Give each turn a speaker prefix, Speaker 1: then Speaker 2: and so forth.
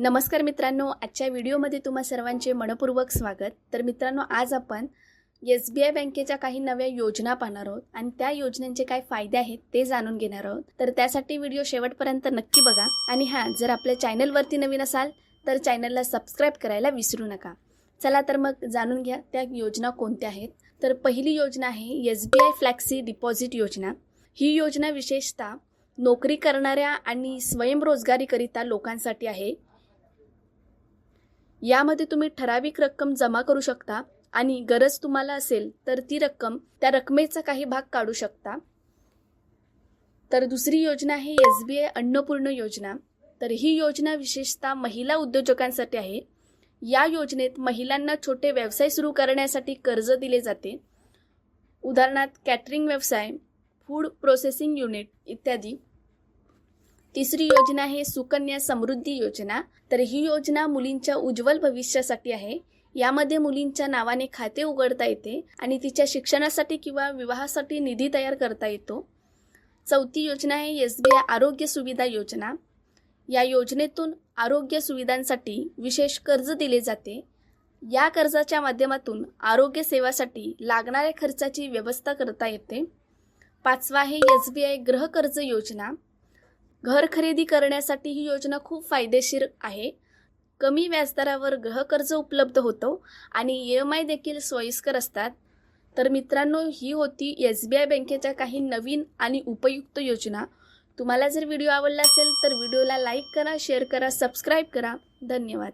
Speaker 1: नमस्कार मित्रांनो आजच्या व्हिडिओमध्ये तुम्हा सर्वांचे मनपूर्वक स्वागत. तर मित्रांनो आज आपण एस बी आय बँकेच्या काही नव्या योजना पाहणार आहोत आणि त्या योजनांचे काय फायदे आहेत ते जाणून घेणार आहोत. तर त्यासाठी व्हिडिओ शेवटपर्यंत नक्की बघा आणि हां जर आपल्या चॅनलवरती नवीन असाल तर चॅनलला सबस्क्राईब करायला विसरू नका. चला तर मग जाणून घ्या त्या योजना कोणत्या आहेत. तर पहिली योजना आहे S B I flexi deposit योजना. ही योजना विशेषतः नोकरी करणाऱ्या आणि स्वयंरोजगारीकरिता लोकांसाठी आहे. यामध्ये तुम्ही ठराविक रक्कम जमा करू शकता आणि गरज तुम्हाला असेल तर ती रक्कम त्या रकमेचा काही भाग काढू शकता. तर दुसरी योजना आहे एस बी आय अन्नपूर्ण योजना. तर ही योजना विशेषतः महिला उद्योजकांसाठी आहे. या योजनेत महिलांना छोटे व्यवसाय सुरू करण्यासाठी कर्ज दिले जाते. उदाहरणार्थ कॅटरिंग व्यवसाय फूड प्रोसेसिंग युनिट इत्यादी. तिसरी योजना आहे सुकन्या समृद्धी योजना. तर ही योजना मुलींच्या उज्ज्वल भविष्यासाठी आहे. यामध्ये मुलींच्या नावाने खाते उघडता येते आणि तिच्या शिक्षणासाठी किंवा विवाहासाठी निधी तयार करता येतो. चौथी योजना आहे एस बी आय आरोग्य सुविधा योजना. या योजनेतून आरोग्य सुविधांसाठी विशेष कर्ज दिले जाते. या कर्जाच्या माध्यमातून आरोग्य सेवासाठी लागणाऱ्या खर्चाची व्यवस्था करता येते. पाचवा आहे एस बी आय गृहकर्ज योजना. घर खरेदी करण्यासाठी ही योजना खूप फायदेशीर आहे. कमी व्याजदरावर गृहकर्ज उपलब्ध होतो आणि ई एम आय देखील सोयीस्कर असतात. तर मित्रांनो ही होती एस बी आय बँकेच्या काही नवीन आणि उपयुक्त योजना. तुम्हाला जर व्हिडिओ आवडला असेल तर व्हिडिओला लाईक करा शेअर करा सबस्क्राईब करा. धन्यवाद.